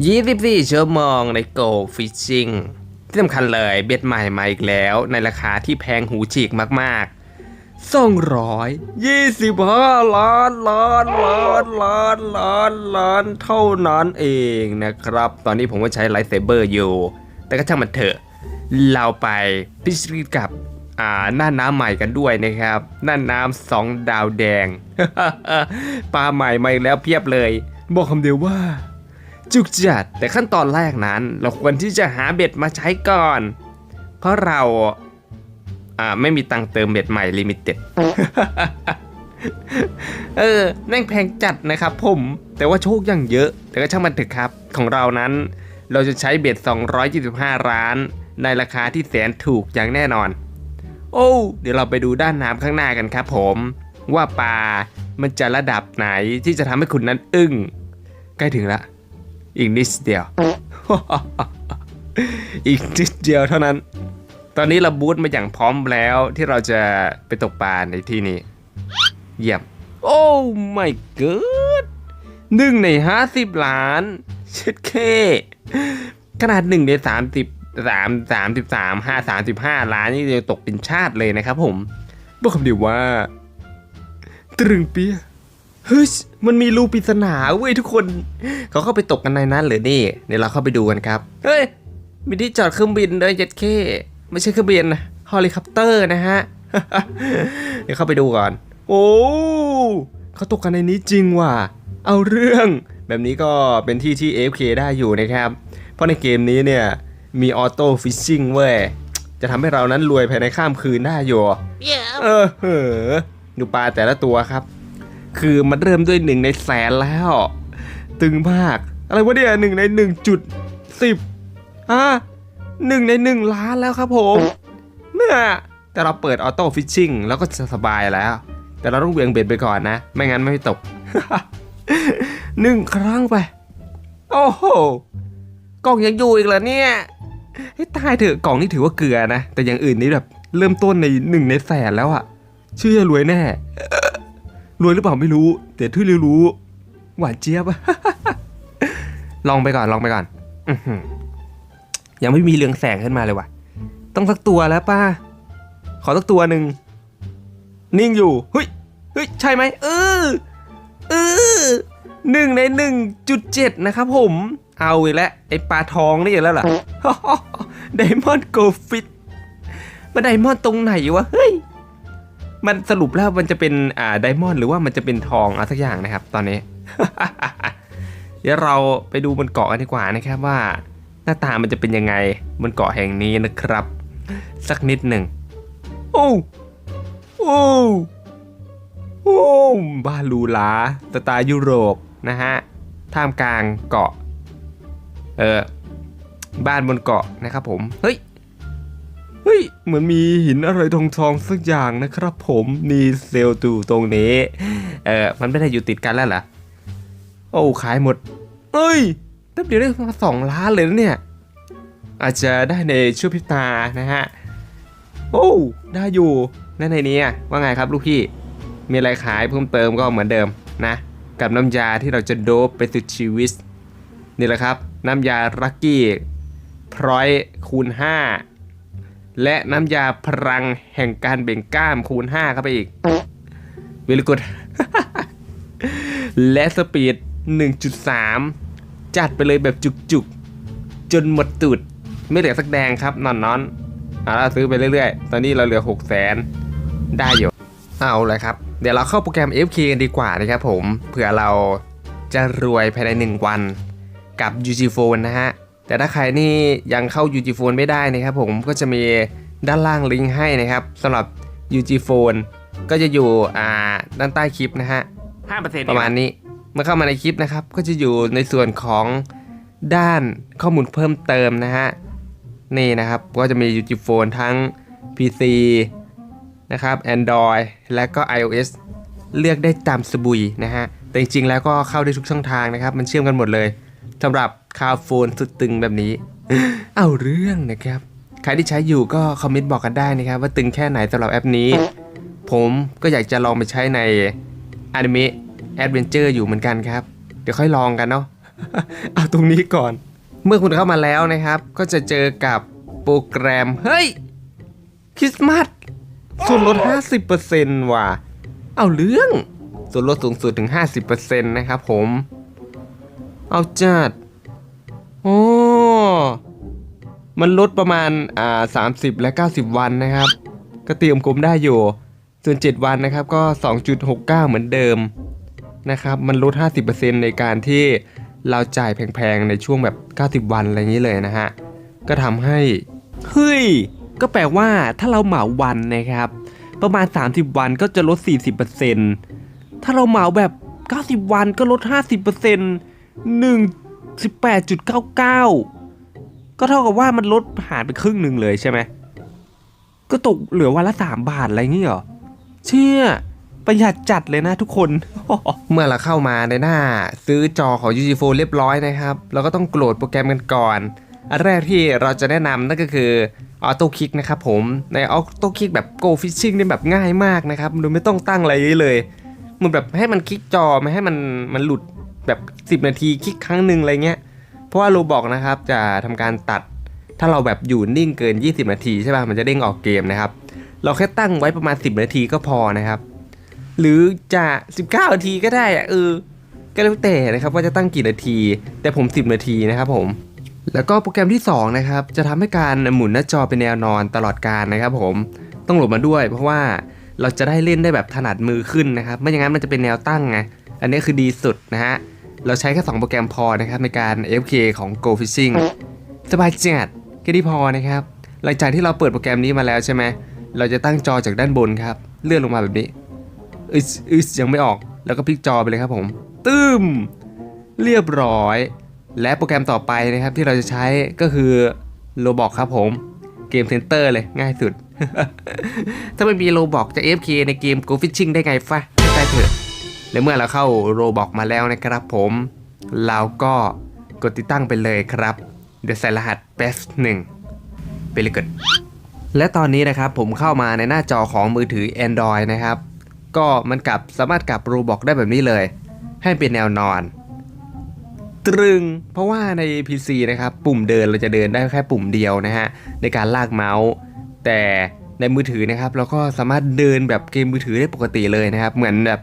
24 ชั่วโมงใน Go Fishing ที่สำคัญเลยเบ็ดใหม่มาอีกแล้ว ในราคาที่แพงหูฉีกมากๆ225ล้านล้านล้านล้านล้านล้านเท่านั้นเองนะครับ ตอนนี้ผมก็ใช้ไลท์เซเบอร์อยู่ แต่ก็ช่างมันเถอะ เราไปพิชิตกับอ่าหน้าน้ำใหม่กันด้วยนะครับ หน้าน้ำสองดาวแดงปลาใหม่มาอีกแล้วเพียบเลย บอกคำเดียวว่า จุกจัดแต่ขั้นตอนแรกนั้น เราควรที่จะหาเบ็ดมาใช้ก่อน เพราะเราอ่าไม่มีตังเติมเบ็ดใหม่ลิมิเต็ดเออแม่งแพงจัดนะครับผม แต่ว่าโชคยังเยอะ แต่ก็ช่างมันเถอะครับ ของเรานั้น เราจะใช้เบ็ด 225ล้าน ในราคาที่แสนถูกอย่างแน่นอน โอ้ เดี๋ยวเราไปดูด้านน้ำข้างหน้ากันครับผม ว่าปลา มันจะระดับไหนที่จะทำให้คุณนั้นอึ้ง ใกล้ถึงละ อีกนิดเดียว อีกนิดเดียวเท่านั้น ตอนนี้เราบูทมาอย่างพร้อมแล้วที่เราจะไปตกปลาในที่นี้ เยี่ยม โอ้ my god หนึ่งในห้าสิบล้านเช็ดเคขนาดหนึ่งในสามสิบสามสามสิบสามห้าสามสิบห้าล้านนี่จะตกเป็นชาติเลยนะครับผมบอกคำเดียวว่า ตรึงเปีย เฮ้ยมันมีรูปริศนาเว้ยทุกคน เขาเข้าไปตกกันในนั้นเหรือนี่เดี๋ยวเราเข้าไปดูกันครับ เฮ้ย มีที่จอดเครื่องบินด้วยเจ็ดเคไม่ใช่เครื่องบินนะเฮลิคอปเตอร์นะฮะ เดี๋ยวเข้าไปดูก่อน โอ้เขาตกกันในนี้จริงว่ะ เอาเรื่อง แบบนี้ก็เป็นที่ที่ AFK ได้อยู่นะครับ เพราะในเกมนี้เนี่ยมีออโต้ฟิชชิ่งเว้ย จะทำให้เรานั้นรวยภายในข้ามคืนได้อยู่ เออเหอดูปลาแต่ละตัวครับ คือมันเริ่มด้วยหนึ่งในแสนแล้ว ตึงมาก อะไรวะเนี่ยหนึ่งในหนึ่งจุดสิบอะหนึ่งในหนึ่งล้านแล้วครับผมเนี่ยแต่เราเปิดออโต้ฟิชชิ่งแล้วก็จะสบายแล้ว แต่เราต้องเวียงเบ็ดไปก่อนนะ ไม่งั้นไม่ตกหนึ่งครั้งไป โอ้โหกล่องยังอยู่อีกเหรอเนี่ยให้ตายเถอะกล่องนี่ถือว่าเกลือนะ แต่อย่างอื่นนี่แบบ เริ่มต้นในหนึ่งในแสนแล้วอะเชื่อรวยแน่ รวยหรือเปล่าไม่รู้ แต่ที่รู้ หวานเจี๊ยบ ลองไปก่อนลองไปก่อนอยังไม่มีเรืองแสงขึ้นมาเลยว่ะ ต้องสักตัวแล้วป้า ขอสักตัวหนึ่ง นิ่งอยู่เฮ้ยเฮ้ยใช่ไหมเออเออหนึ่งในหนึ่งจุดเจ็ดนะครับผม เอาอีกแล้วไอปลาทองนี่อีกแล้วเหรอไดมอนด์โกฟิตมาไดมอนด์ตรงไหนวะ เฮ้ย มันสรุปแล้วมันจะเป็นอ่าไดมอนด์หรือว่ามันจะเป็นทองอะไรสักอย่างนะครับ ตอนนี้ เดี๋ยวเราไปดูบนเกาะกันดีกว่านะครับว่า หน้าตามันจะเป็นยังไงบนเกาะแห่งนี้นะครับ สักนิดหนึ่งโอ้โอ้โอ้บ้านหรูหราสไตล์ยุโรปนะฮะท่ามกลางเกาะ เออบ้านบนเกาะนะครับผม เฮ้ย เฮ้ยเหมือนมีหินอะไรทองทองๆสักอย่างนะครับผมนี่เซลล์ตูตรงนี้ เออมันไม่ได้อยู่ติดกันแล้วเหรอโอ้ขายหมดเอ้ยแป๊บเดียวได้มาสองล้านเลยนะเนี่ย อาจจะได้ในช่วพริบตานะฮะ โอ้ได้อยู่นั่นในนี้ว่าไงครับลูกพี่ มีอะไรขายเพิ่มเติมก็เหมือนเดิมนะ กับน้ำยาที่เราจะโดบไปสุดชีวิต นี่แหละครับ น้ำยาลักกี้พร้อยคูณ5 และน้ำยาพลังแห่งการเบ่งกล้ามคูณ 5 เข้าไปอีกวิลกุด และสปีด 1.3 จัดไปเลยแบบจุกๆ จนหมดตูด ไม่เหลือสักแดงครับ นอนนอนเอาละซื้อไปเรื่อยๆ ตอนนี้เราเหลือ 6 0 0 0 0 0 ได้อยู่ เอาเลยครับ เดี๋ยวเราเข้าโปรแกรม FK กันดีกว่านะครับผม เผื่อเราจะรวยภายใน 1 วันกับ UG Phone นะฮะ แต่ถ้าใครนี่ยังเข้า UG Phone ไม่ได้นะครับผมก็จะมีด้านล่างลิงก์ให้นะครับสำหรับ UG Phone ก็จะอยู่อ่าด้านใต้คลิปนะฮะ5%ประมาณนี้เมื่อเข้ามาในคลิปนะครับก็จะอยู่ในส่วนของด้านข้อมูลเพิ่มเติมนะฮะนี่นะครับก็จะมี YouTube Phone ทั้ง PC นะครับ Android และก็ iOS เลือกได้ตามสบุยนะฮะแต่จริงๆแล้วก็เข้าได้ทุกช่องทางนะครับ มันเชื่อมกันหมดเลยสำหรับ คาโฟนสุดตึงแบบนี้ เอาเรื่องนะครับ ใครที่ใช้อยู่ก็คอมเมนต์บอกกันได้นะครับ ว่าตึงแค่ไหนสำหรับแอปนี้ ผมก็อยากจะลองไปใช้ในอนิเมะแอดเวนเจอร์อยู่เหมือนกันครับ เดี๋ยวค่อยลองกันเนาะเอาตรงนี้ก่อน เมื่อคุณเข้ามาแล้วนะครับ ก็จะเจอกับโปรแกรม เฮ้ยคริสต์มาสส่วนลด 50%ว่ะ เอาเรื่อง ส่วนลดสูงสุดถึง 50%นะครับผม เอาจัด โอ้มันลดประมาณอ่า30และ90วันนะครับ ก็เตรียมกลมได้อยู่ ส่วน7วันนะครับก็2.69เหมือนเดิมนะครับ มันลด50%ในการที่เราจ่ายแพงๆในช่วงแบบ90วันอะไรอย่างนี้เลยนะฮะ ก็ทำให้ เฮ้ย ก็แปลว่าถ้าเราเหมาวันนะครับ ประมาณ 30 วันก็จะลด 40%ถ้าเราเหมาแบบ 90 วันก็ลด 50% 1 18.99 ก็เท่ากับว่ามันลดหารไปครึ่งหนึ่งเลยใช่ไหม ก็ตกเหลือวันละ 3 บาทอะไรอย่างงี้เหรอ เชื่อประหยัดจัดเลยนะทุกคน เมื่อเราเข้ามาในหน้า ซื้อจอของ u g 4เรียบร้อยนะครับ เราก็ต้องโหลดโปรแกรมกันก่อน อันแรกที่เราจะแนะนำนั่นก็คือ Auto Kick นะครับผมใน Auto Kick แบบ Go Fishing นี่แบบง่ายมากนะครับโดยไม่ต้องตั้งอะไรเลย มันแบบให้มันคลิกจอไม่ให้มันมันหลุด แบบ 10 นาทีคลิกครั้งหนึ่งอะไรเงี้ย เพราะว่าโรบอกนะครับจะทำการตัด ถ้าเราแบบอยู่นิ่งเกิน 20 นาทีใช่ป่ะ มันจะเด้งออกเกมนะครับ เราแค่ตั้งไว้ประมาณ 10 นาทีก็พอนะครับ หรือจะ 19 นาทีก็ได้อะเออ ก็แล้วแต่นะครับว่าจะตั้งกี่นาที แต่ผม 10 นาทีนะครับผม แล้วก็โปรแกรมที่ 2 นะครับ จะทำให้การหมุนหน้าจอเป็นแนวนอนตลอดการนะครับผม ต้องโหลดมาด้วย เพราะว่าเราจะได้เล่นได้แบบถนัดมือขึ้นนะครับ ไม่อย่างนั้นมันจะเป็นแนวตั้งไง อันนี้คือดีสุดนะฮะ เราใช้แค่ 2 โปรแกรมพอนะครับในการ FK ของ Go Fishing สบายจัดแค่นี้พอนะครับ หลังจากที่เราเปิดโปรแกรมนี้มาแล้วใช่ไหม เราจะตั้งจอจากด้านบนครับ เลื่อนลงมาแบบนี้อึสอึสยังไม่ออก แล้วก็พลิกจอไปเลยครับผม ตึ้ม เรียบร้อย และโปรแกรมต่อไปนะครับที่เราจะใช้ก็คือ Roblox ครับผม เกมเซนเตอร์เลยง่ายสุด ถ้าไม่มี Roblox จะ FK ในเกม Go Fishing ได้ไงฟะไม่ได้เถอะ และเมื่อเราเข้า Roblox มาแล้วนะครับผม เราก็กดติดตั้งไปเลยครับเดี๋ยวใส่รหัส best 1ไปเลยกดและตอนนี้นะครับผมเข้ามาในหน้าจอของมือถือ Android นะครับ ก็มันกลับสามารถกลับ Roblox ได้แบบนี้เลย ให้เป็นแนวนอน ตรึง เพราะว่าใน PC นะครับ ปุ่มเดินเราจะเดินได้แค่ปุ่มเดียวนะฮะ ในการลากเมาส์ แต่ในมือถือนะครับ เราก็สามารถเดินแบบเกมมือถือได้ปกติเลยนะครับ เหมือนแบบ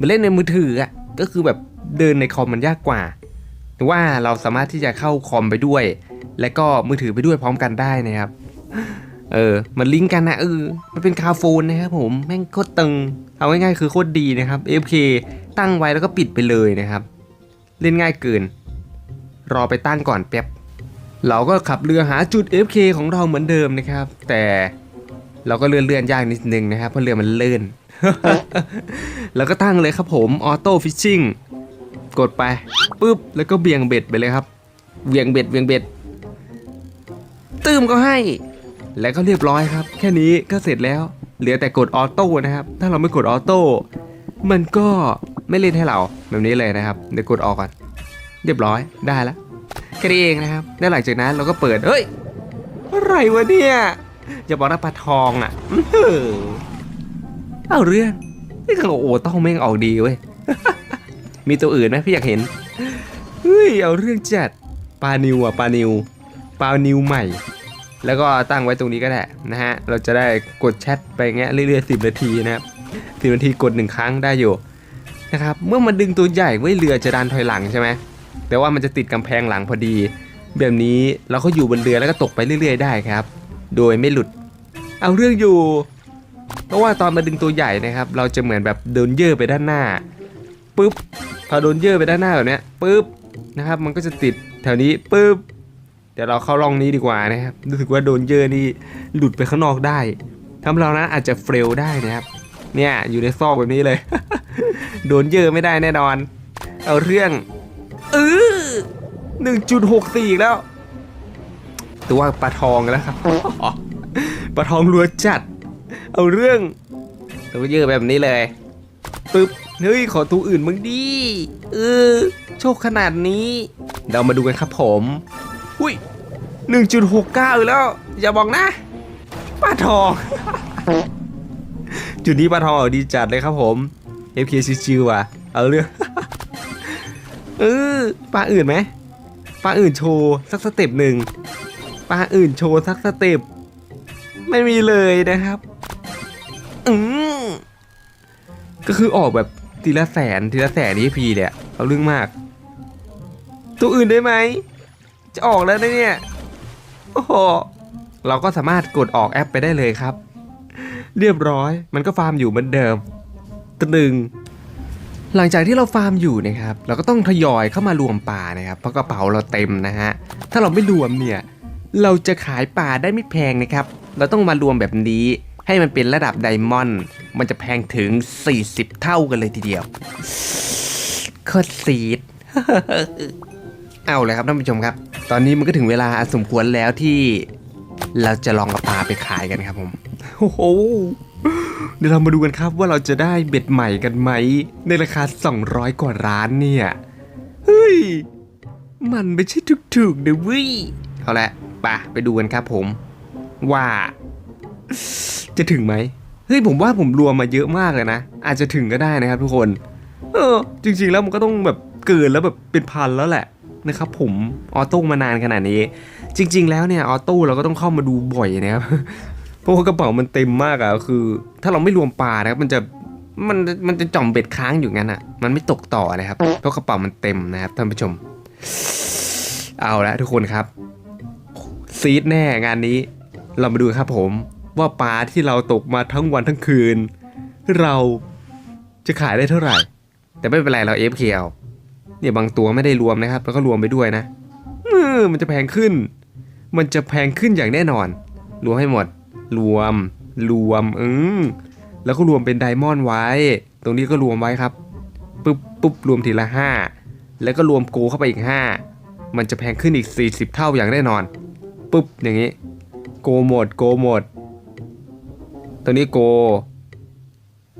มือนเล่นในมือถืออะก็คือแบบเดินในคอมมันยากกว่าแต่ว่าเราสามารถที่จะเข้าคอมไปด้วย และก็มือถือไปด้วยพร้อมกันได้นะครับเออ มันลิงก์กันนะเออ มันเป็นคาโฟนนะครับผม แม่งโคตรตึง เอาง่ายๆคือโคตรดีนะครับ FK ตั้งไว้แล้วก็ปิดไปเลยนะครับ เล่นง่ายเกิน รอไปตั้งก่อนแป๊บ เราก็ขับเรือหาจุด FK ของเราเหมือนเดิมนะครับ แต่เราก็เลื่อนเลื่อนๆยากนิดนึงนะครับ เพราะเรือมันเลื่อน แล้วก็ตั้งเลยครับผมออโต้ฟิชชิ่งกดไปปุ๊บแล้วก็เบี่ยงเบ็ดไปเลยครับเบี่ยงเบ็ดเบี่ยงเบ็ดตื้มก็ให้ แล้วก็เรียบร้อยครับ แค่นี้ก็เสร็จแล้วเหลือแต่กดออโต้นะครับ ถ้าเราไม่กดออโต้มันก็ไม่เล่นให้เราแบบนี้เลยนะครับ เดี๋ยวกดออกก่อนเรียบร้อยได้แล้วแค่นี้เองนะครับแล้วหลังจากนั้นเราก็เปิดเฮ้ยอะไรวะเนี่ยอย่าบอกนะปลาทองอะ เอาเรื่องนี่คือโอ้ต้องแม่งออกดีเว้ย มีตัวอื่นไหมพี่อยากเห็น เฮ้ย เอาเรื่องจัด ปลานิวอะปลานิว ปลานิวใหม่ แล้วก็ตั้งไว้ตรงนี้ก็ได้นะฮะ เราจะได้กดแชทไปอย่างเงี้ยเรื่อยๆสิบนาทีนะครับสิบนาทีกดหนึ่งครั้งได้อยู่นะครับ เมื่อมันดึงตัวใหญ่ไว้เรือจะดันถอยหลังใช่ไหมแต่ว่ามันจะติดกำแพงหลังพอดี แบบนี้เราก็อยู่บนเรือแล้วก็ตกไปเรื่อย ๆ ได้ครับ โดยไม่หลุด เอาเรื่องอยู่ เพราะว่าตอนมาดึงตัวใหญ่นะครับ เราจะเหมือนแบบโดนเยื่อไปด้านหน้าปุ๊บพอโดนเยื่อไปด้านหน้าแบบเนี้ยปุ๊บนะครับ มันก็จะติดแถวนี้ปุ๊บเดี๋ยวเราเข้าร่องนี้ดีกว่านะครับรู้สึกว่าโดนเยื่อนี่หลุดไปข้างนอกได้ทำเรานั้นอาจจะเฟลได้นะครับ เนี่ยอยู่ในซอกแบบนี้เลย โดนเยื่อไม่ได้แน่นอน เอาเรื่องเออหนึ่งจุดหกสี่แล้ว ตัวปลาทองแล้วครับปลาทองรัวจัด เอาเรื่องเราก็เยอะแบบนี้เลยปึ๊บเฮ้ยขอตัวอื่นมึงดีเออโชคขนาดนี้ เรามาดูกันครับผมอุ้ยหนึ่งจุดหกเก้าอีกแล้ว อย่าบอกนะปลาทอง จุดนี้ปลาทองเอาดีจัดเลยครับผม FK ชิวๆว่ะ เอาเรื่องเออปลาอื่นไหมปลาอื่นโชว์สักสเต็ปหนึ่งปลาอื่นโชว์สักสเต็ปไม่มีเลยนะครับ อืมก็คือออกแบบทีละแสนทีละแสนนี่พีเลยอะเอาเรื่องมาก ตัวอื่นได้ไหม จะออกแล้วนะเนี่ย โอ้โห เราก็สามารถกดออกแอปไปได้เลยครับ เรียบร้อย มันก็ฟาร์มอยู่เหมือนเดิมตรึง หลังจากที่เราฟาร์มอยู่นะครับ เราก็ต้องทยอยเข้ามารวมป่านะครับ เพราะกระเป๋าเราเต็มนะฮะ ถ้าเราไม่รวมเนี่ย เราจะขายป่าได้ไม่แพงนะครับ เราต้องมารวมแบบนี้ ให้มันเป็นระดับไดมอนด์มันจะแพงถึง 40 เท่ากันเลยทีเดียวโคตรซีดเอาเลยครับท่านผู้ชมครับ ตอนนี้มันก็ถึงเวลาอสมควรแล้วที่เราจะลองเอาปลาไปขายกันครับผม โอ้โห เดี๋ยวเรามาดูกันครับว่าเราจะได้เบ็ดใหม่กันไหม ในราคา 200 กว่าร้านเนี่ย เฮ้ย มันไม่ใช่ถูกๆนะเว้ย เอาละไปะไปดูกันครับผม ว่า จะถึงไหมเฮ้ยผมว่าผมรวมมาเยอะมากเลยนะ อาจจะถึงก็ได้นะครับทุกคน เออ จริง ๆ แล้วมันก็ต้องแบบเกินแล้วแบบเป็นพันแล้วแหละนะครับผมออโต้มานานขนาดนี้ จริง ๆ แล้วเนี่ยออโต้เราก็ต้องเข้ามาดูบ่อยนะครับเพราะว่ากระเป๋ามันเต็มมากอะคือ ถ้าเราไม่รวมปลานะครับมันจะมันมันจะจ่อมเบ็ดค้างอยู่งั้นอะมันไม่ตกต่อนะครับเพราะกระเป๋ามันเต็มนะครับท่านผู้ชม เอาละทุกคนครับซีดแน่งานนี้ เรามาดูครับผม ว่าปลาที่เราตกมาทั้งวันทั้งคืน เราจะขายได้เท่าไหร่ แต่ไม่เป็นไรเรา FK เอาเนี่ยบางตัวไม่ได้รวมนะครับแล้วก็รวมไปด้วยนะมันจะแพงขึ้น มันจะแพงขึ้นอย่างแน่นอน รวมให้หมด รวม รวมอืมแล้วก็รวมเป็นไดมอนด์ไว้ ตรงนี้ก็รวมไว้ครับปุ๊บปุ๊บรวมทีละห้าแล้วก็รวมโกเข้าไปอีกห้ามันจะแพงขึ้นอีก 40 เท่าอย่างแน่นอนปุ๊บอย่างนี้ โกหมด โกหมด ตัวนี้โก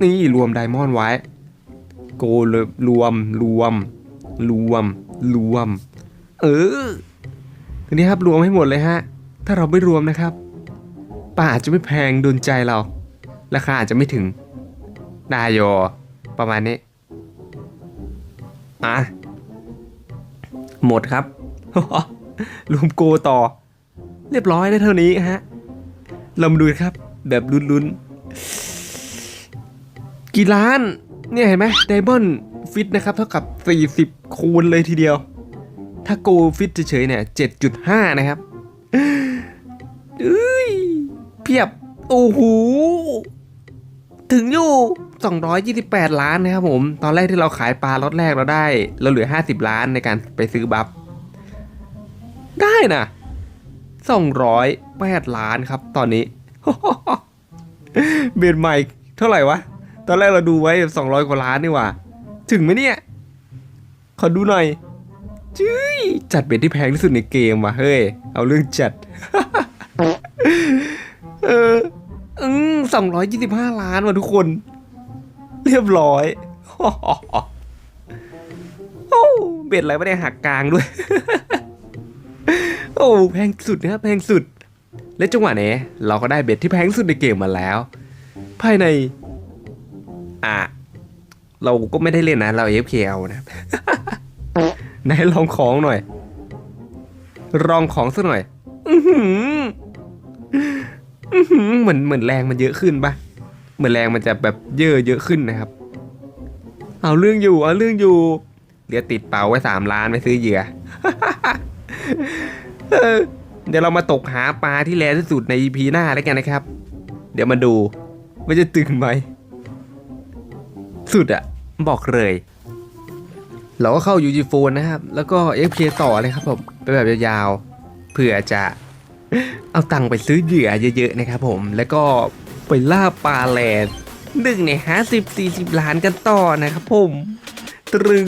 นี่รวมไดมอนด์ไว้ โกเลยรวมรวม รวม รวม เออทีนี้ครับรวมให้หมดเลยฮะ ถ้าเราไม่รวมนะครับป่าอาจจะไม่แพงโดนใจเรา ราคาอาจจะไม่ถึงได้โยประมาณนี้ อะ หมดครับ รวมโกต่อ เรียบร้อยได้เท่านี้ฮะ เรามาดูครับ แบบลุ้นๆ กี่ล้าน เนี่ยเห็นไหมไดมอนด์ฟิตนะครับ เท่ากับ 40 คูณเลยทีเดียว ถ้าโกฟิตเฉยๆเนี่ย 7.5 นะครับเอ้ยเพียบ โอ้โห ถึงอยู่ 228 ล้านนะครับผม ตอนแรกที่เราขายปลาล็อตแรกเราได้ เราเหลือ 50 ล้านในการไปซื้อบัฟ ได้นะ208 ล้านครับตอนนี้ เบียดใหม่เท่าไหร่วะ ตอนแรกเราดูไว้200กว่าล้านนี่หว่า ถึงไหมเนี่ย ขอดูหน่อยจุ้ยจัดเบ็ดที่แพงที่สุดในเกมว่ะเฮ้ย เอาเรื่องจัด เอออืมสองร้อยยี่สิบห้าล้านว่ะทุกคน เรียบร้อยโอ้เบ็ดอะไรไม่ได้หักกลางด้วย โอ้แพงสุดนะครับแพงสุด และจังหวะนี้เราก็ได้เบ็ดที่แพงสุดในเกมมาแล้ว ภายใน อะ เราก็ไม่ได้เล่นนะ เรา AFK เอานะไหนลองของหน่อยลองของสักหน่อย อือหืออื้อหือเหมือนเหมือนแรงมันเยอะขึ้นปะเหมือนแรงมันจะแบบเยอะเยอะขึ้นนะครับ เอาเรื่องอยู่ เอาเรื่องอยู่เดี๋ยวติดเป๋าไว้สามล้านไปซื้อเหยื่อ เดี๋ยวเรามาตกหาปลาที่แรงที่สุดใน EP หน้าแล้วกันนะครับ เดี๋ยวมาดูว่าจะตึงไหม สุดอะบอกเลย เราก็เข้า UG Phone นะครับ แล้วก็ FK ต่อเลยครับผมไปแบบยาวๆเพื่อจะเอาตังค์ไปซื้อเหยื่อเยอะๆนะครับผมแล้วก็ไปล่าปลาแลนด์หนึ่งในห้าสิบสี่สิบล้านกันต่อนะครับผม ตรึง